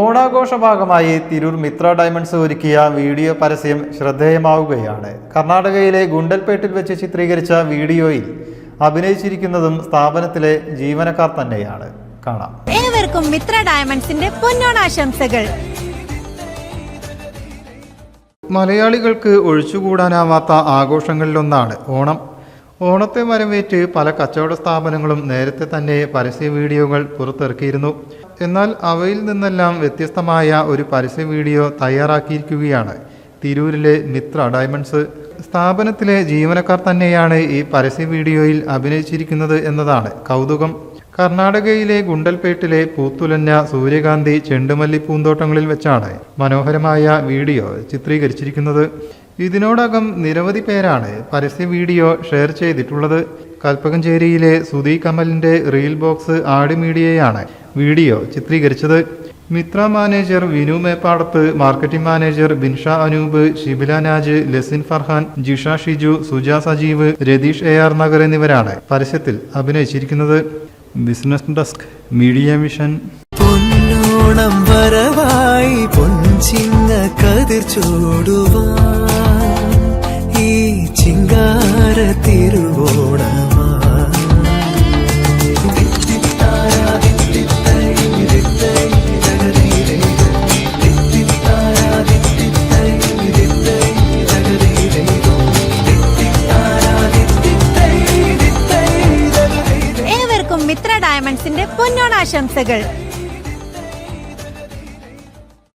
ഓണാഘോഷ ഭാഗമായി തിരൂർ മിത്ര ഡയമണ്ട്സ് ഒരുക്കിയ വീഡിയോ പരസ്യം ശ്രദ്ധേയമാവുകയാണ്. കർണാടകയിലെ ഗുണ്ടൽപേട്ടിൽ വെച്ച് ചിത്രീകരിച്ച വീഡിയോയിൽ അഭിനയിച്ചിരിക്കുന്നതും സ്ഥാപനത്തിലെ ജീവനക്കാർ തന്നെയാണ്. കാണാം. ഏവർക്കും മിത്ര ഡയമണ്ട്സിന്റെ പൊന്നോണാശംസകൾ. മലയാളികൾക്ക് ഒഴിച്ചുകൂടാനാവാത്ത ആഘോഷങ്ങളിലൊന്നാണ് ഓണം. ഓണത്തെ വരവേറ്റ് പല കച്ചവട സ്ഥാപനങ്ങളും നേരത്തെ തന്നെ പരസ്യ വീഡിയോകൾ പുറത്തിറക്കിയിരുന്നു. എന്നാൽ അവയിൽ നിന്നെല്ലാം വ്യത്യസ്തമായ ഒരു പരസ്യ വീഡിയോ തയ്യാറാക്കിയിരിക്കുകയാണ്. തിരൂരിലെ മിത്ര ഡയമണ്ട്സ്. സ്ഥാപനത്തിലെ ജീവനക്കാർ തന്നെയാണ് ഈ പരസ്യ വീഡിയോയിൽ അഭിനയിച്ചിരിക്കുന്നത് എന്നതാണ് കൗതുകം. കർണാടകയിലെ ഗുണ്ടൽപേട്ടിലെ പൂത്തുലഞ്ഞ സൂര്യകാന്തി ചെണ്ടുമല്ലി പൂന്തോട്ടങ്ങളിൽ വെച്ചാണ് മനോഹരമായ വീഡിയോ ചിത്രീകരിച്ചിരിക്കുന്നത്. ഇതിനോടകം നിരവധി പേരാണ് പരസ്യ വീഡിയോ ഷെയർ ചെയ്തിട്ടുള്ളത്. കൽപ്പകഞ്ചേരിയിലെ സുധി കമലിന്റെ റീൽ ബോക്സ് ആഡ് മീഡിയയാണ് വീഡിയോ ചിത്രീകരിച്ചത്. Mithra manager Vinu Meppadath marketing manager Binsha Anoop Shibila Naj Lesin Farhan Jisha Shiju Suja Sajeev Ratheesh A R Nagar എന്നിവരാണ് പരസ്യത്തിൽ അഭിനയിച്ചിരിക്കുന്നത്. Business desk media mission. പൊന്നോണം വരവായി പൊൻചിങ്ങ കതിർ ചൂടുവാ ഈ ചിങ്കാര ഏവർക്കും മിത്ര ഡയമണ്ട്സിന്റെ പൊന്നോണാശംസകൾ.